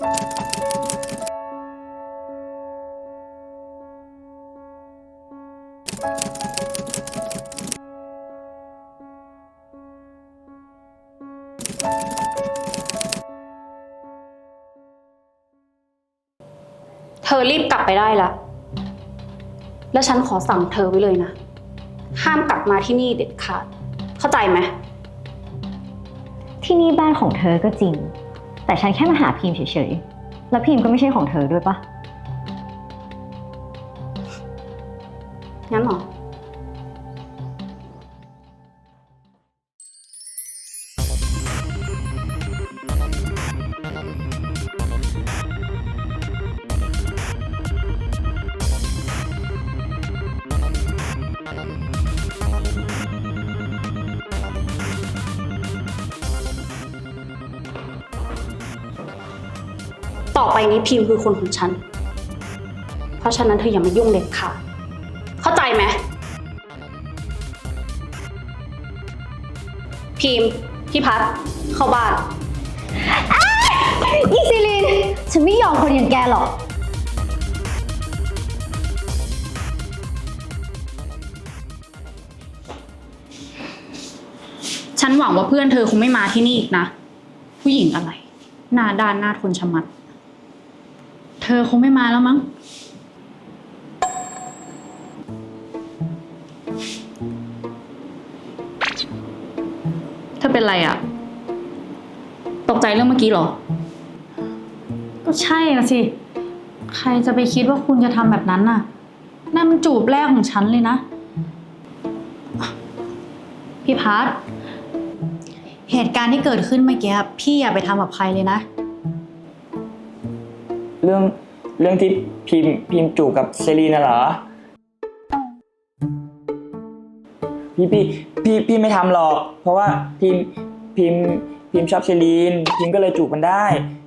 เธอรีบกลับไปได้ละ แล้วฉันขอสั่งเธอไว้เลยนะ ห้ามกลับมาที่นี่เด็ดขาด เข้าใจไหม ที่นี่บ้านของเธอก็จริง แต่ฉันแค่มาหาพิมพ์เฉยๆ แล้วพิมพ์ก็ไม่ใช่ของเธอด้วยปะงั้นเหรอ ต่อไปนี้พิมคือคนของฉัน เพราะฉะนั้นเธออย่ามายุ่งเด็ดขาดเข้าใจไหมพิมพ์พี่พัดเข้าบ้านอีซิลิน ฉันไม่ยอมคนอย่างแกหรอก ฉันหวังว่าเพื่อนเธอคงไม่มาที่นี่อีกนะ ผู้หญิงอะไร หน้าด้านหน้าทนชะมัด เธอคงไม่มาแล้วมั้ง เธอเป็นไรอะตกใจเรื่องเมื่อกี้เหรอ ก็ใช่นะสิ ใครจะไปคิดว่าคุณจะทำแบบนั้นน่ะ นั่นมันจูบแรกของฉันเลยนะ พี่พัทเหตุการณ์ที่เกิดขึ้นเมื่อกี้พี่อย่าไปทำกับใครเลยนะ เรื่องเรื่องที่พิมพ์พิมพ์จูบกับเซรีน่ะเหรอ พี่พี่พี่พี่ไม่ทำหรอก เพราะว่าพิมพ์พิมพ์พิมพ์ชอบเซรีนพิมพ์ก็เลยจูบมันได้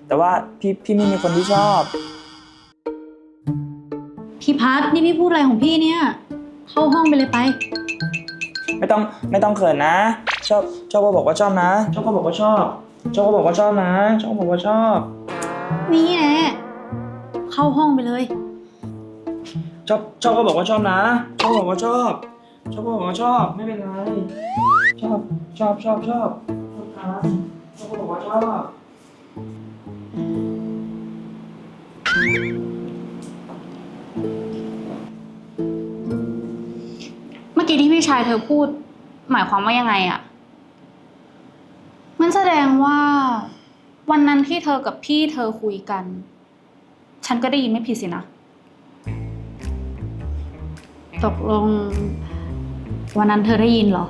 แต่ว่าพี่พี่ไม่มีคนที่ชอบ พี่พัทนี่พี่พูดอะไรของพี่เนี่ย เข้าห้องไปเลยไป ไม่ต้องไม่ต้องเขินนะ ชอบชอบก็บอกว่าชอบนะ ชอบก็บอกว่าชอบ ชอบก็บอกว่าชอบนะ ชอบก็บอกว่าชอบ นี่แหละ เข้าห้องไปเลย ชอบชอบก็บอกว่าชอบนะ ชอบก็บอกว่าชอบ ชอบก็บอกว่าชอบไม่เป็นไร ชอบชอบชอบชอบชอบกันชอบก็บอกว่าชอบเมื่อกี้ที่พี่ชายเธอพูด หมายความว่ายังไงอะมันแสดงว่า วันนั้นที่เธอกับพี่เธอคุยกัน ฉันก็ได้ยินไม่ผิดสินะ ตกลง วันนั้นเธอได้ยินเหรอ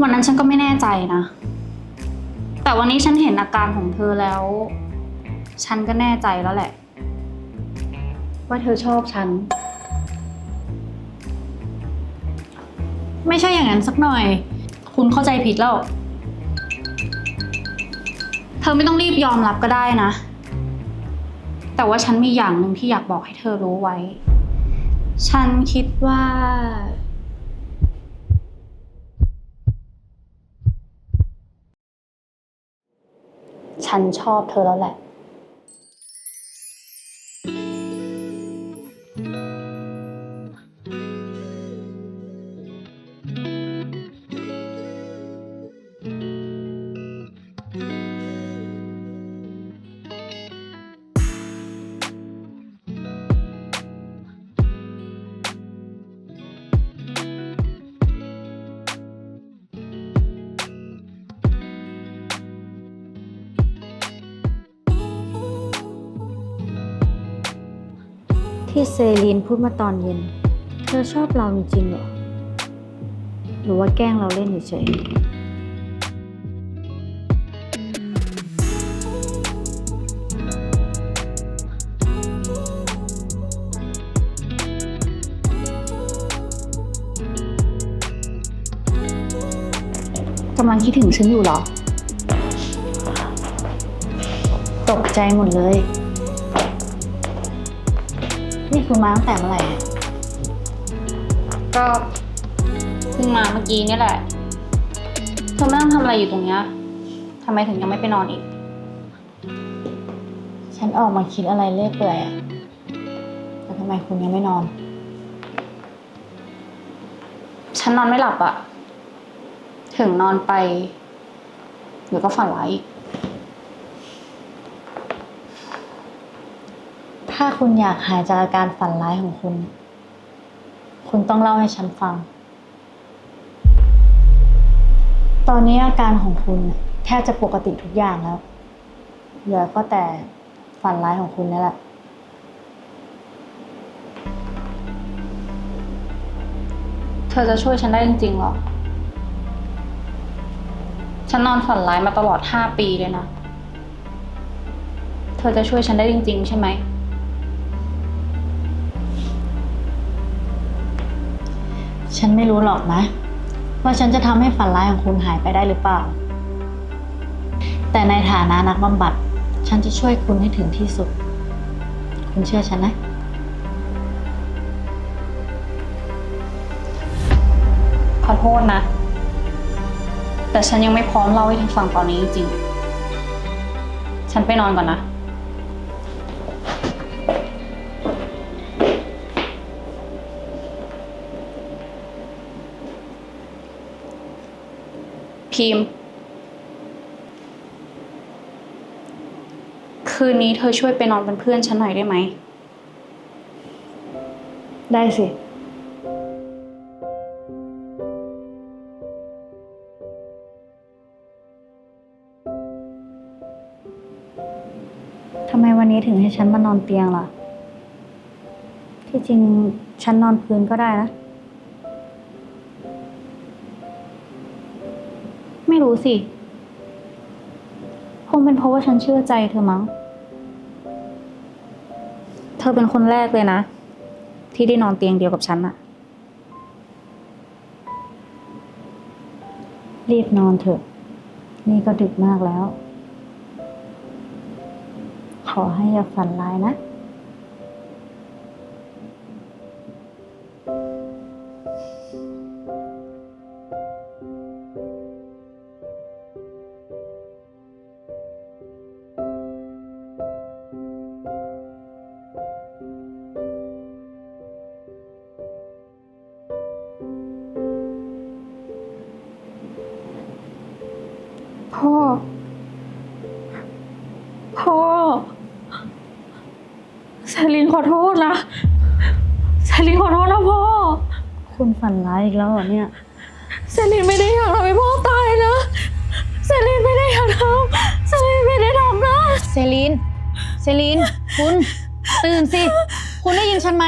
วันนั้นฉันก็ไม่แน่ใจนะ แต่วันนี้ฉันเห็นอาการของเธอแล้ว ฉันก็แน่ใจแล้วแหละ ว่าเธอชอบฉัน ไม่ใช่อย่างนั้นสักหน่อย คุณเข้าใจผิดแล้ว เธอไม่ต้องรีบยอมรับก็ได้นะ แต่ว่าฉันมีอย่างหนึ่งที่อยากบอกให้เธอรู้ไว้ ฉันคิดว่า ฉันชอบเธอแล้วแหละ ที่เซรีนพูดมาตอนเย็น เธอชอบเราจริงเหรอ หรือว่าแกล้งเราเล่นเฉยกำลังคิดถึงฉันอยู่เหรอ ตกใจหมดเลย นี่คุณมาตั้งแต่เมื่อไหร่อะก็เพิ่งมาเมื่อกี้เนี่ยแหละเธอไม่ต้องทำอะไรอยู่ตรงเนี้ยทำไมถึงยังไม่ไปนอนอีก ฉันออกมาคิดอะไรเรื่อยเปื่อยอะแต่ทำไมคุณยังไม่นอน ฉันนอนไม่หลับอะถึงนอนไปเดี๋ยวก็ฝันร้ายอีก ถ้าคุณอยากหายจากอาการฝันร้ายของคุณ คุณต้องเล่าให้ฉันฟัง ตอนนี้อาการของคุณแทบจะปกติทุกอย่างแล้ว เหลือก็แต่ฝันร้ายของคุณนี่แหละ เธอจะช่วยฉันได้จริงๆหรอ ฉันนอนฝันร้ายมาตลอดห้าปีเลยนะ เธอจะช่วยฉันได้จริง ๆ ใช่ไหม ฉันไม่รู้หรอกนะ ว่าฉันจะทำให้ฝันร้ายของคุณหายไปได้หรือเปล่า แต่ในฐานะนักบำบัด ฉันจะช่วยคุณให้ถึงที่สุด คุณเชื่อฉันนะ ขอโทษนะ แต่ฉันยังไม่พร้อมเล่าให้เธอฟังตอนนี้จริงๆ ฉันไปนอนก่อนนะ พิมพ์ คืนนี้เธอช่วยไปนอนเป็นเพื่อนฉันหน่อยได้ไหม ได้สิ ทำไมวันนี้ถึงให้ฉันมานอนเตียงล่ะ ที่จริงฉันนอนพื้นก็ได้นะ รู้สิ คงเป็นเพราะว่าฉันเชื่อใจเธอมั้ง เธอเป็นคนแรกเลยนะ ที่ได้นอนเตียงเดียวกับฉันอะรีบนอนเถอะ นี่ก็ดึกมากแล้ว ขอให้อย่าฝันร้ายนะ ฝันร้ายอีกแล้วเหรอเนี่ย เซลินไม่ได้อยากทำให้พ่อตายนะเซลินไม่ได้อยากทำเซลินไม่ได้ทำนะ เซลีนเซลีนคุณ ตื่นสิ คุณได้ยินฉันไหม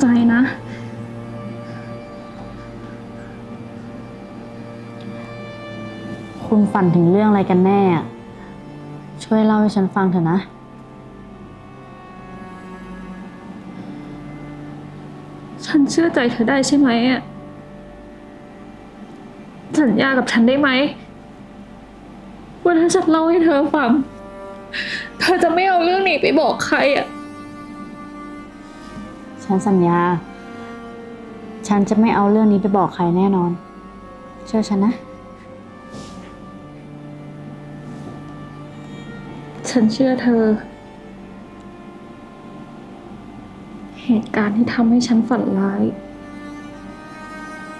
ใจนะ คุณฝันถึงเรื่องอะไรกันแน่ ช่วยเล่าให้ฉันฟังเถอะนะ ฉันเชื่อใจเธอได้ใช่ไหมอะ สัญญากับฉันได้ไหมว่าถ้าฉันเล่าให้เธอฟัง เธอจะไม่เอาเรื่องนี้ไปบอกใครอะ ฉันสัญญา ฉันจะไม่เอาเรื่องนี้ไปบอกใครแน่นอน เชื่อฉันนะ ฉันเชื่อเธอ เหตุการณ์ที่ทำให้ฉันฝันร้าย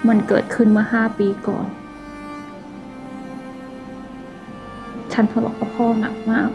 มันเกิดขึ้นมื่อห้าปีก่อน ฉันทะเลาะกับพ่อหนักมาก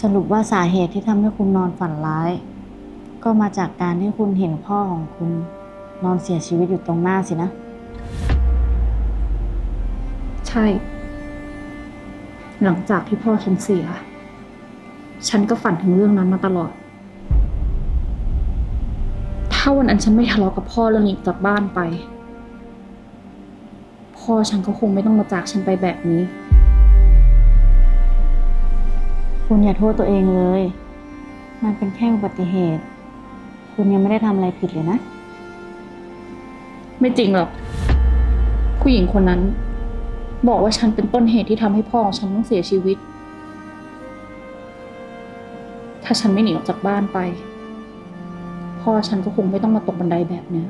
สรุปว่าสาเหตุที่ทำให้คุณนอนฝันร้าย ก็มาจากการที่คุณเห็นพ่อของคุณนอนเสียชีวิตอยู่ตรงหน้าสินะ ใช่ หลังจากที่พ่อฉันเสีย ฉันก็ฝันถึงเรื่องนั้นมาตลอด ถ้าวันนั้นฉันไม่ทะเลาะกับพ่อแล้วหนีจากบ้านไป พ่อฉันก็คงไม่ต้องมาจากฉันไปแบบนี้ คุณอย่าโทษตัวเองเลย มันเป็นแค่อุบัติเหตุ คุณยังไม่ได้ทำอะไรผิดเลยนะ ไม่จริงหรอก ผู้หญิงคนนั้น บอกว่าฉันเป็นต้นเหตุที่ทำให้พ่อของฉันต้องเสียชีวิต ถ้าฉันไม่หนีออกจากบ้านไป พ่อฉันก็คงไม่ต้องมาตกบันไดแบบเนี้ย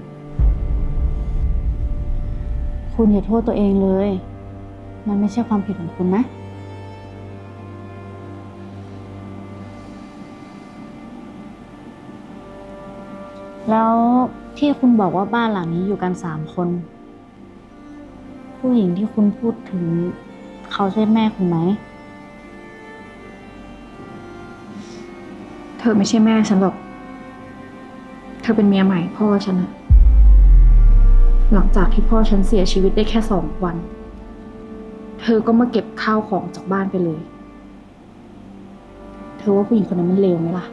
คุณอย่าโทษตัวเองเลย มันไม่ใช่ความผิดของคุณนะ แล้วที่คุณบอกว่าบ้านหลังนี้อยู่กันสามคน ผู้หญิงที่คุณพูดถึง เขาใช่แม่คุณไหม เธอไม่ใช่แม่ฉันหรอก เธอเป็นเมียใหม่พ่อฉันอะหลังจากที่พ่อฉันเสียชีวิตได้แค่สองวัน เธอก็มาเก็บข้าวของจากบ้านไปเลย เธอว่าผู้หญิงคนนั้นมันเลวไหมล่ะ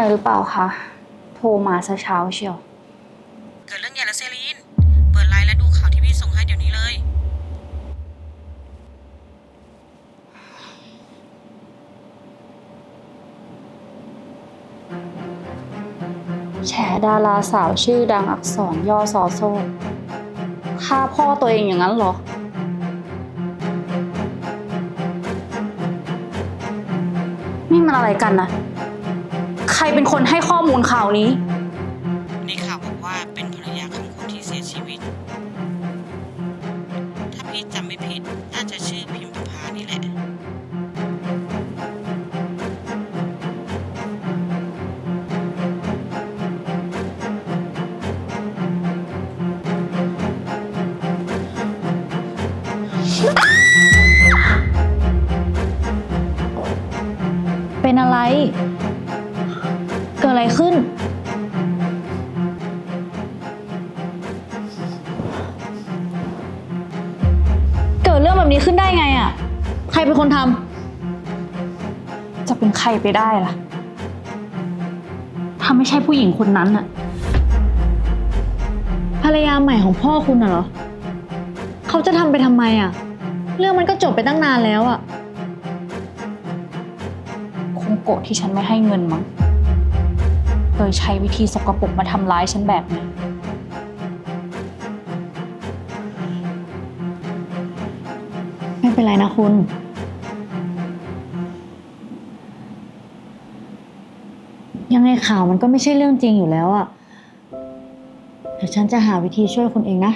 องอะไรหรือเปล่าคะ โทรมาซะเช้าเชียว เกิดเรื่องใหญ่แล้วเซรีน เปิดไลน์และดูข่าวที่พี่ส่งให้เดี๋ยวนี้เลย แฉดาราสาวชื่อดังอักษรย่อซอโซ่ฆ่าพ่อตัวเองอย่างนั้นเหรอนี่มันอะไรกันนะ ใครเป็นคนให้ข้อมูลข่าวนี้ ใครไปได้ล่ะ ถ้าไม่ใช่ผู้หญิงคนนั้นน่ะ ภรรยาใหม่ของพ่อคุณน่ะเหรอ เขาจะทำไปทำไมอะ เรื่องมันก็จบไปตั้งนานแล้วอะ คงโกรธที่ฉันไม่ให้เงินมั้งเลยใช้วิธีสกปรกมาทำร้ายฉันแบบนี้ไม่เป็นไรนะคุณ ยังไงข่าวมันก็ไม่ใช่เรื่องจริงอยู่แล้วอะเดี๋ยวฉันจะหาวิธีช่วยคุณเองนะ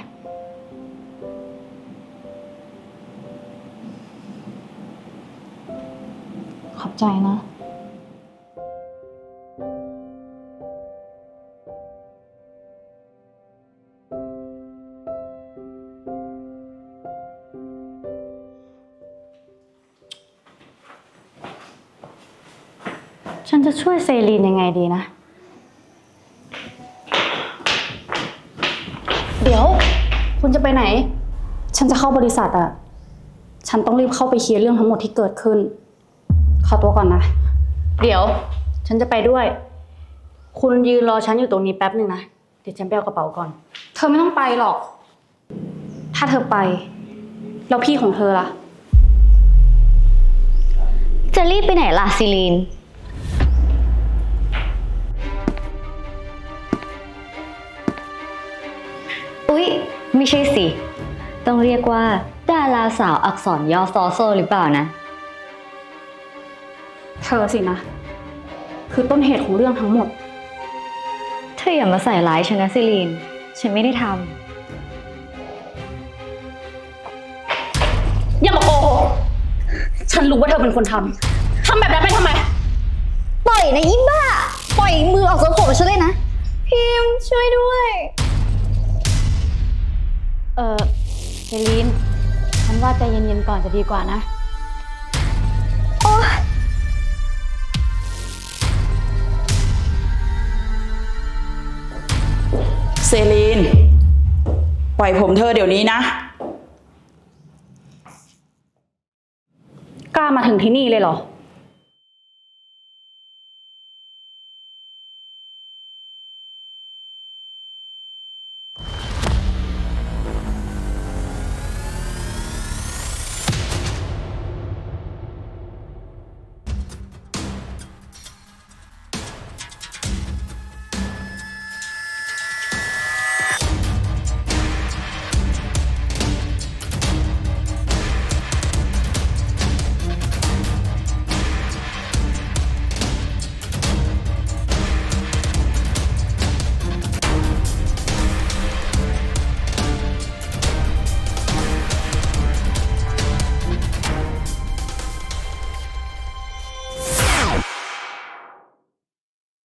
ขอบใจนะ ช่วยเซรีนยังไงดีนะ เดี๋ยว คุณจะไปไหน ฉันจะเข้าบริษัทอะฉันต้องรีบเข้าไปเคลียร์เรื่องทั้งหมดที่เกิดขึ้น ขอตัวก่อนนะ เดี๋ยว ฉันจะไปด้วย คุณยืนรอฉันอยู่ตรงนี้แป๊บหนึ่งนะ เดี๋ยวฉันไปเอากระเป๋าก่อน เธอไม่ต้องไปหรอก ถ้าเธอไป แล้วพี่ของเธอล่ะ จะรีบไปไหนล่ะซิลีน อุ๊ย ไม่ใช่สิ ต้องเรียกว่า ดาราสาวอักษรย่อซอโซหรือเปล่านะ เธอสินะ คือต้นเหตุของเรื่องทั้งหมด เธออย่ามาใส่ร้ายฉันนะซิลีน ฉันไม่ได้ทอย่ามาโกหกฉันรู้ว่าเธอเป็นคนทำทำแบบนั้นไปทำไมำปล่อยนะยิ่บ้า ปล่อยมือออกจากผมฉันเลยนะ พิมพ์ช่วยด้วย เออเซลีนฉันว่าใจเย็นๆก่อนจะดีกว่านะเซลีน ปล่อยผมเธอเดี๋ยวนี้นะ กล้ามาถึงที่นี่เลยเหรอ